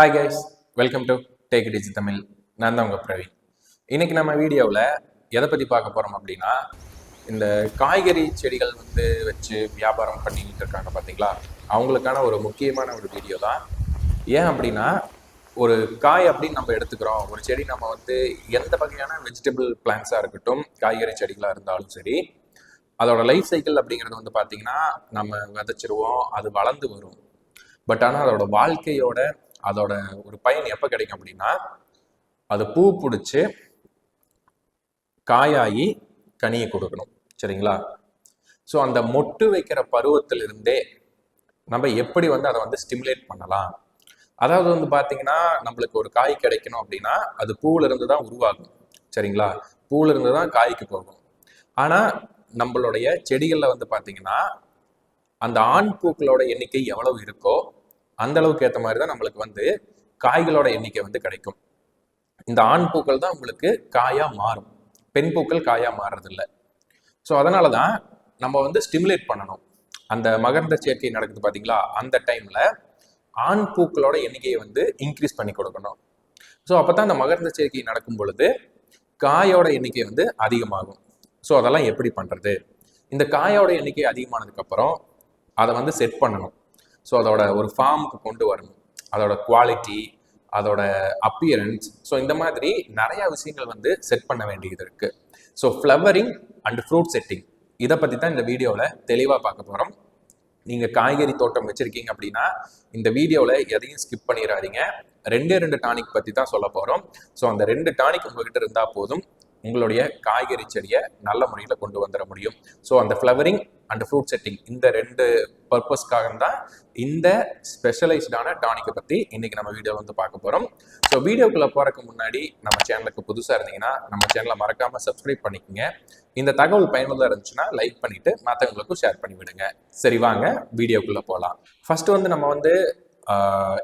Hi guys welcome to take it is Tamil நான் தான் உங்கள் பிரவீன். இன்னைக்கு நம்ம வீடியோவில் எதை பற்றி பார்க்க போகிறோம் அப்படின்னா இந்த காய்கறி செடிகள் வந்து வச்சு வியாபாரம் பண்ணிக்கிட்டு இருக்காங்க பார்த்தீங்களா அவங்களுக்கான ஒரு முக்கியமான ஒரு வீடியோ தான். ஏன் அப்படின்னா ஒரு காய் அப்படின்னு நம்ம எடுத்துக்கிறோம். ஒரு செடி நம்ம வந்து எந்த வகையான வெஜிடபிள் பிளான்ஸாக இருக்கட்டும் காய்கறி செடிகளாக இருந்தாலும் சரி அதோட லைஃப் சைக்கிள் அப்படிங்கிறது வந்து பார்த்தீங்கன்னா நம்ம விதைச்சிருவோம் அது வளர்ந்து வரும். பட் ஆனால் அதோட வாழ்க்கையோட அதோட ஒரு பயன் எப்போ கிடைக்கும் அப்படின்னா அது பூ பிடிச்சி காயாகி கனியை கொடுக்கணும். சரிங்களா? ஸோ அந்த மொட்டு வைக்கிற பருவத்திலிருந்தே நம்ம எப்படி வந்து அதை வந்து ஸ்டிமுலேட் பண்ணலாம்? அதாவது வந்து பார்த்தீங்கன்னா நம்மளுக்கு ஒரு காய் கிடைக்கணும் அப்படின்னா அது பூவிலிருந்து தான் உருவாகும். சரிங்களா? பூவிலிருந்து தான் காய்க்கு போகும். ஆனால் நம்மளுடைய செடிகளில் வந்து பார்த்தீங்கன்னா அந்த ஆண் பூக்களோட எண்ணிக்கை எவ்வளவு இருக்கோ அந்த அளவுக்கு ஏற்ற மாதிரி தான் நம்மளுக்கு வந்து காய்களோட எண்ணிக்கை வந்து கிடைக்கும். இந்த ஆண் பூக்கள் தான் உங்களுக்கு காயா மாறும். பெண் பூக்கள் காயா மாறுறதில்ல. ஸோ அதனால தான் நம்ம வந்து ஸ்டிமுலேட் பண்ணணும். அந்த மகர்ந்த சேர்க்கை நடக்குது பார்த்தீங்களா அந்த டைம்ல ஆண் பூக்களோட எண்ணிக்கையை வந்து இன்க்ரீஸ் பண்ணி கொடுக்கணும். ஸோ அப்போ தான் அந்த மகர்ந்த சேர்க்கை நடக்கும் பொழுது காயோட எண்ணிக்கை வந்து அதிகமாகும். ஸோ அதெல்லாம் எப்படி பண்ணுறது இந்த காயோட எண்ணிக்கை அதிகமானதுக்கப்புறம் அதை வந்து செட் பண்ணணும். ஸோ அதோட ஒரு ஃபார்முக்கு கொண்டு வரணும். அதோட குவாலிட்டி அதோட அப்பியரன்ஸ் ஸோ இந்த மாதிரி நிறையா விஷயங்கள் வந்து செட் பண்ண வேண்டியது இருக்குது so flowering and fruit setting இதை பற்றி தான் இந்த வீடியோவில் தெளிவாக பார்க்க போகிறோம் நீங்கள் காய்கறி தோட்டம் வச்சுருக்கீங்க அப்படின்னா இந்த வீடியோவில் எதையும் ஸ்கிப் பண்ணிடாதீங்க. ரெண்டே ரெண்டு டானிக் பற்றி தான் சொல்ல போகிறோம் ஸோ அந்த ரெண்டு டானிக் உங்ககிட்ட இருந்தால் போதும். உங்களுடைய காய்கறி செடியை நல்ல முறையில் கொண்டு வந்துட முடியும். ஸோ அந்த ஃப்ளவரிங் அண்ட் ஃப்ரூட் செட்டிங் இந்த ரெண்டு பர்பஸ்க்காக தான் இந்த ஸ்பெஷலைஸ்டான டானிக்கை பற்றி இன்னைக்கு நம்ம வீடியோ வந்து பார்க்க போகிறோம் ஸோ வீடியோக்குள்ளே போகிறதுக்கு முன்னாடி நம்ம சேனலுக்கு புதுசாக இருந்தீங்கன்னா நம்ம சேனலை மறக்காமல் சப்ஸ்கிரைப் பண்ணிக்கோங்க. இந்த தகவல் பயனுள்ளதாக இருந்துச்சுன்னா லைக் பண்ணிவிட்டு மற்றவங்களுக்கும் ஷேர் பண்ணி விடுங்க சரி வாங்க வீடியோக்குள்ளே போகலாம் ஃபஸ்ட்டு வந்து நம்ம வந்து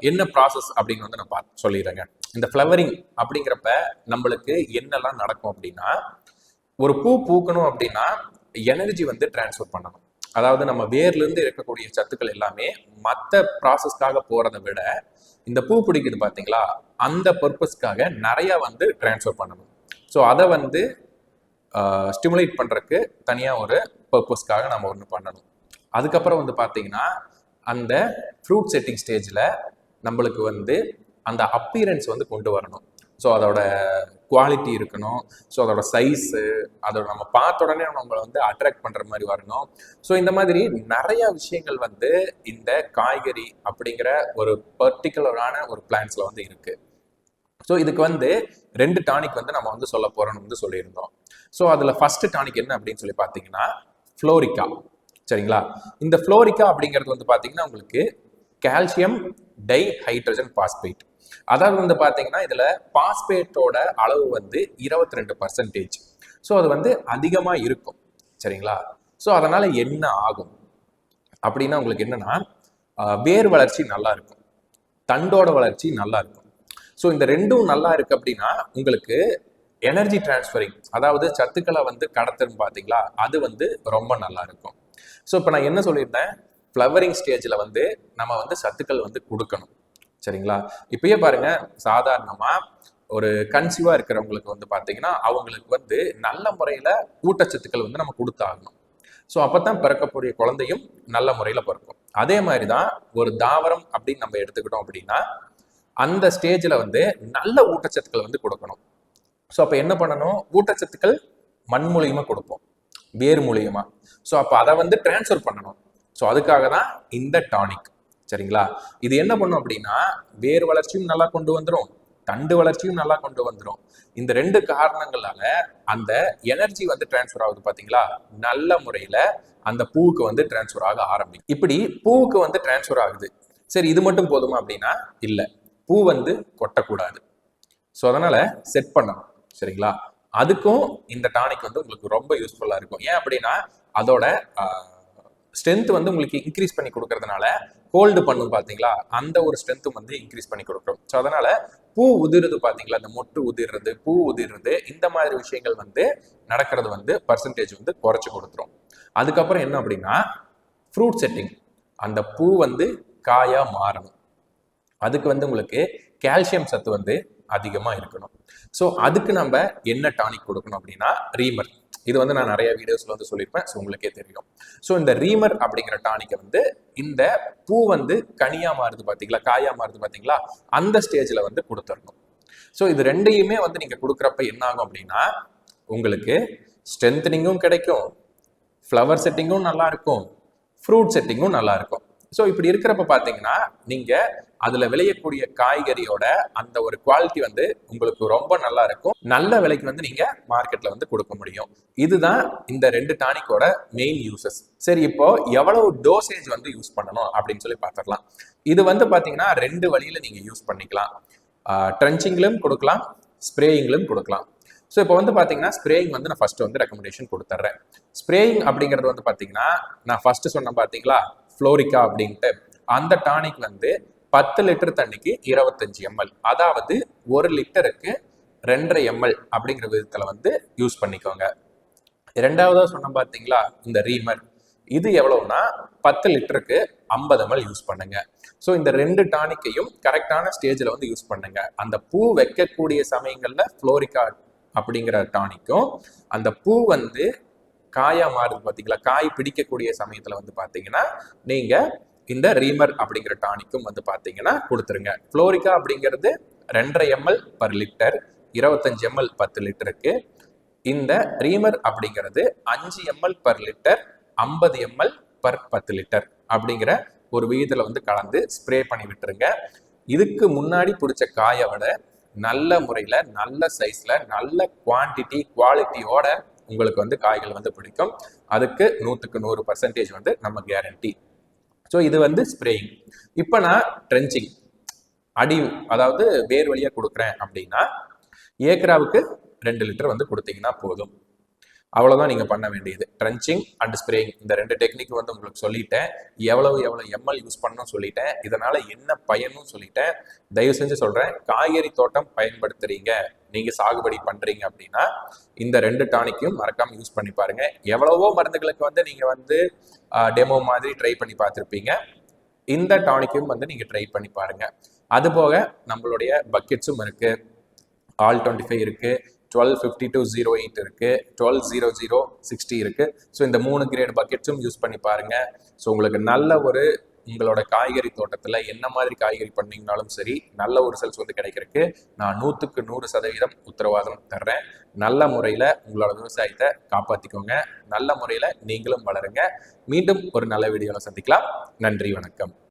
என்ன ப்ராசஸ் அப்படின்னு வந்து நான் பார்த்து சொல்லிடுறேங்க. இந்த ஃப்ளவரிங் அப்படிங்கிறப்ப நம்மளுக்கு என்னெல்லாம் நடக்கும் அப்படின்னா ஒரு பூ பூக்கணும் அப்படின்னா எனர்ஜி வந்து டிரான்ஸ்ஃபர் பண்ணணும். அதாவது நம்ம வேர்லேருந்து இருக்கக்கூடிய சத்துக்கள் எல்லாமே மற்ற ப்ராசஸ்க்காக போகிறத விட இந்த பூ பிடிக்குது பார்த்தீங்களா அந்த பர்பஸ்க்காக நிறையா வந்து டிரான்ஸ்ஃபர் பண்ணணும். ஸோ அதை வந்து ஸ்டிமுலேட் பண்ணுறதுக்கு தனியாக ஒரு பர்பஸ்க்காக நம்ம ஒன்று பண்ணணும். அதுக்கப்புறம் வந்து பார்த்தீங்கன்னா அந்த ஃப்ரூட் செட்டிங் ஸ்டேஜில் நம்மளுக்கு வந்து அந்த அப்பீரன்ஸ் வந்து கொண்டு வரணும். ஸோ அதோட குவாலிட்டி இருக்கணும். ஸோ அதோட சைஸு அதோட நம்ம பார்த்த உடனே நம்மளை வந்து அட்ராக்ட் பண்ணுற மாதிரி வரணும். ஸோ இந்த மாதிரி நிறைய விஷயங்கள் வந்து இந்த காய்கறி அப்படிங்கிற ஒரு பர்டிகுலரான ஒரு பிளான்ஸில் வந்து இருக்குது ஸோ இதுக்கு வந்து ரெண்டு டானிக் வந்து நம்ம வந்து சொல்ல போகிறோம்னு வந்து சொல்லியிருந்தோம். ஸோ அதில் ஃபஸ்ட்டு டானிக் என்ன அப்படின்னு சொல்லி பார்த்தீங்கன்னா ஃப்ளோரிக்கா சரிங்களா? இந்த ஃப்ளோரிக்கா அப்படிங்கிறது வந்து பார்த்தீங்கன்னா உங்களுக்கு கால்சியம் டை ஹைட்ரஜன் பாஸ்பேட் அதாவது வந்து பார்த்தீங்கன்னா இதில் பாஸ்பேட்டோட அளவு வந்து இருபத்தி ரெண்டு பர்சன்டேஜ் ஸோ அது வந்து அதிகமாக இருக்கும். சரிங்களா? ஸோ அதனால் என்ன ஆகும்? அப்படின்னா உங்களுக்கு என்னென்னா வேர் வளர்ச்சி நல்லா இருக்கும். தண்டோட வளர்ச்சி நல்லா இருக்கும். ஸோ இந்த ரெண்டும் நல்லா இருக்கு அப்படின்னா உங்களுக்கு எனர்ஜி டிரான்ஸ்ஃபரிங் அதாவது சத்துக்களை வந்து கடத்துன்னு பார்த்தீங்களா அது வந்து ரொம்ப நல்லா இருக்கும். ஸோ இப்போ நான் என்ன சொல்லியிருந்தேன்? ஃப்ளவரிங் ஸ்டேஜில் வந்து நம்ம வந்து சத்துக்கள் வந்து கொடுக்கணும். சரிங்களா? இப்பயே பாருங்க சாதாரணமாக ஒரு கன்சீவாக இருக்கிறவங்களுக்கு வந்து பார்த்தீங்கன்னா அவங்களுக்கு வந்து நல்ல முறையில் ஊட்டச்சத்துக்கள் வந்து நம்ம கொடுத்தாகணும். ஸோ அப்போ தான் பிறக்கக்கூடிய குழந்தையும் நல்ல முறையில் பிறக்கும். அதே மாதிரி தான் ஒரு தாவரம் அப்படின்னு நம்ம எடுத்துக்கிட்டோம் அப்படின்னா அந்த ஸ்டேஜில் வந்து நல்ல ஊட்டச்சத்துக்கள் வந்து கொடுக்கணும். ஸோ அப்போ என்ன பண்ணணும்? ஊட்டச்சத்துக்கள் மண் மூலியமாக கொடுப்போம். வேர் மூலியமா. ஸோ அப்போ அதை வந்து டிரான்ஸ்ஃபர் பண்ணணும். ஸோ அதுக்காக தான் இந்த டானிக் சரிங்களா? இது என்ன பண்ணும் அப்படின்னா வேர் வளர்ச்சியும் நல்லா கொண்டு வந்துடும் தண்டு வளர்ச்சியும் நல்லா கொண்டு வந்துடும் இந்த ரெண்டு காரணங்களால அந்த எனர்ஜி வந்து டிரான்ஸ்ஃபர் ஆகுது பார்த்தீங்களா நல்ல முறையில் அந்த பூவுக்கு வந்து டிரான்ஸ்ஃபர் ஆக ஆரம்பிக்கும். இப்படி பூவுக்கு வந்து டிரான்ஸ்ஃபர் ஆகுது. சரி இது மட்டும் போதுமா அப்படின்னா இல்லை. பூ வந்து கொட்டக்கூடாது. ஸோ அதனால செட் பண்ணணும். சரிங்களா? அதுக்கும் இந்த டானிக் வந்து உங்களுக்கு ரொம்ப யூஸ்ஃபுல்லாக இருக்கும். ஏன் அப்படின்னா அதோட ஸ்ட்ரென்த் வந்து உங்களுக்கு இன்க்ரீஸ் பண்ணி கொடுக்கறதுனால கோல்டு பண்ணும் பார்த்தீங்களா? அந்த ஒரு ஸ்ட்ரென்த்தும் வந்து இன்க்ரீஸ் பண்ணி கொடுக்கும். ஸோ அதனால பூ உதிருது பார்த்தீங்களா? அந்த மொட்டு உதிர்றது பூ உதிர்றது இந்த மாதிரி விஷயங்கள் வந்து நடக்கிறது வந்து பர்சன்டேஜ் வந்து குறைச்சி கொடுத்துரும். அதுக்கப்புறம் என்ன அப்படின்னா ஃப்ரூட் செட்டிங் அந்த பூ வந்து காயாக மாறணும். அதுக்கு வந்து உங்களுக்கு கால்சியம் சத்து வந்து அதிகமாக இருக்கணும். ஸோ அதுக்கு நம்ம என்ன டானிக் கொடுக்கணும் அப்படின்னா ரீமர் இது வந்து நான் நிறைய வீடியோஸ்ல வந்து சொல்லியிருப்பேன் ஸோ உங்களுக்கே தெரியும். ஸோ இந்த ரீமர் அப்படிங்கிற டானிக்கை வந்து இந்த பூ வந்து கனியா மாறுது பார்த்தீங்களா காயா மாறுது பார்த்தீங்களா அந்த ஸ்டேஜில் வந்து கொடுத்துடணும் ஸோ இது ரெண்டையுமே வந்து நீங்கள் கொடுக்குறப்ப என்ன ஆகும் அப்படின்னா உங்களுக்கு ஸ்ட்ரென்த்னிங்கும் கிடைக்கும் ஃப்ளவர் செட்டிங்கும் நல்லா இருக்கும் ஃப்ரூட் செட்டிங்கும் நல்லா இருக்கும். ஸோ இப்படி இருக்கிறப்ப பார்த்தீங்கன்னா நீங்கள் அதில் விளையக்கூடிய காய்கறியோட அந்த ஒரு குவாலிட்டி வந்து உங்களுக்கு ரொம்ப நல்லா இருக்கும். நல்ல விலைக்கு வந்து நீங்கள் மார்க்கெட்டில் வந்து கொடுக்க முடியும். இதுதான் இந்த ரெண்டு டானிக்கோட மெயின் யூசஸ் சரி இப்போ எவ்வளவு டோசேஜ் வந்து யூஸ் பண்ணணும் அப்படின்னு சொல்லி பார்த்துடலாம். இது வந்து பார்த்தீங்கன்னா ரெண்டு வழியில் நீங்கள் யூஸ் பண்ணிக்கலாம். ட்ரென்ச்சிங்லையும் கொடுக்கலாம் ஸ்ப்ரேயிங்லையும் கொடுக்கலாம். ஸோ இப்போ வந்து பார்த்தீங்கன்னா ஸ்ப்ரேயிங் வந்து நான் ஃபர்ஸ்ட் வந்து ரெக்கமெண்டேஷன் கொடுத்துட்றேன். ஸ்ப்ரேயிங் அப்படிங்கிறது வந்து பார்த்தீங்கன்னா நான் ஃபர்ஸ்ட் சொன்னேன் பார்த்தீங்களா? ஃப்ளோரிக்கா அப்படின்ட்டு அந்த டானிக் வந்து பத்து லிட்டர் தண்ணிக்கு இருபத்தஞ்சு எம்எல் அதாவது ஒரு லிட்டருக்கு ரெண்டரை எம்எல் அப்படிங்கிற விதத்தில் வந்து யூஸ் பண்ணிக்கோங்க. ரெண்டாவதாக சொன்ன பார்த்தீங்களா இந்த ரீமர் இது எவ்வளவுனா பத்து லிட்டருக்கு ஐம்பது எம்எல் யூஸ் பண்ணுங்க. ஸோ இந்த ரெண்டு டானிக்கையும் கரெக்டான ஸ்டேஜில் வந்து யூஸ் பண்ணுங்க. அந்த பூ வைக்கக்கூடிய சமயங்களில் ஃப்ளோரிக்கா அப்படிங்கிற டானிக்கும் அந்த பூ வந்து காயா மாறுது பார்த்தீங்களா காய் பிடிக்கக்கூடிய சமயத்தில் வந்து பார்த்தீங்கன்னா நீங்கள் இந்த ரீமர் அப்படிங்கிற டானிக்கும் வந்து பார்த்தீங்கன்னா கொடுத்துருங்க. ஃப்ளோரிக்கா அப்படிங்கிறது ரெண்டரை எம்எல் பர் லிட்டர் இருபத்தஞ்சு எம்எல் பத்து லிட்டருக்கு. இந்த ரீமர் அப்படிங்கிறது அஞ்சு எம்எல் பர் லிட்டர் ஐம்பது எம்எல் பர் பத்து லிட்டர் அப்படிங்கிற ஒரு விகிதத்தில் வந்து கலந்து ஸ்ப்ரே பண்ணி விட்டுருங்க. இதுக்கு முன்னாடி பிடிச்ச காயை விட நல்ல முறையில் நல்ல சைஸில் நல்ல குவான்டிட்டி குவாலிட்டியோட உங்களுக்கு வந்து காய்கள் வந்து பிடிக்கும். அதுக்கு நூற்றுக்கு நூறு பர்சன்டேஜ் வந்து நம்ம கேரண்டி ஸோ இது வந்து ஸ்ப்ரேயிங் இப்போ நான் ட்ரென்ச்சிங் அடி அதாவது வேர் வழியாக கொடுக்குறேன் அப்படின்னா ஏக்கராவுக்கு ரெண்டு லிட்டர் வந்து கொடுத்தீங்கன்னா போதும். அவ்வளோதான் நீங்கள் பண்ண வேண்டியது. ட்ரென்ச்சிங் அண்ட் ஸ்ப்ரேயிங் இந்த ரெண்டு டெக்னிக் வந்து உங்களுக்கு சொல்லிட்டேன். எவ்வளவு எவ்வளோ எம்எல் யூஸ் பண்ணணும் சொல்லிட்டேன். இதனால் என்ன பயனும் சொல்லிட்டேன். தயவு செஞ்சு சொல்கிறேன் காய்கறி தோட்டம் பயன்படுத்துறீங்க நீங்கள் சாகுபடி பண்ணுறீங்க அப்படின்னா இந்த ரெண்டு டானிக்கையும் மறக்காமல் யூஸ் பண்ணி பாருங்கள் எவ்வளவோ மருந்துகளுக்கு வந்து நீங்கள் வந்து டெமோ மாதிரி ட்ரை பண்ணி பார்த்துருப்பீங்க. இந்த டானிக்கும் வந்து நீங்கள் ட்ரை பண்ணி பாருங்க. அதுபோக நம்மளுடைய பக்கெட்ஸும் இருக்குது ஆல் டுவெண்ட்டி ஃபைவ் இருக்குது twelve fifty two zero eight இருக்குது டுவெல் ஜீரோ ஜீரோ சிக்ஸ்டி இருக்குது ஸோ இந்த மூணு கிரேட் பக்கெட்ஸும் யூஸ் பண்ணி பாருங்கள் ஸோ உங்களுக்கு நல்ல ஒரு உங்களோட காய்கறி தோட்டத்தில் என்ன மாதிரி காய்கறி பண்ணிங்கனாலும் சரி நல்ல ஒரு ரிசல்ட்ஸ் வந்து கிடைக்கிறதுக்கு நான் நூற்றுக்கு நூறு சதவீதம் உத்தரவாதம் தர்றேன். நல்ல முறையில் உங்களோட விவசாயத்தை காப்பாற்றிக்கோங்க நல்ல முறையில் நீங்களும் வளருங்க. மீண்டும் ஒரு நல்ல வீடியோவில் சந்திக்கலாம். நன்றி வணக்கம்.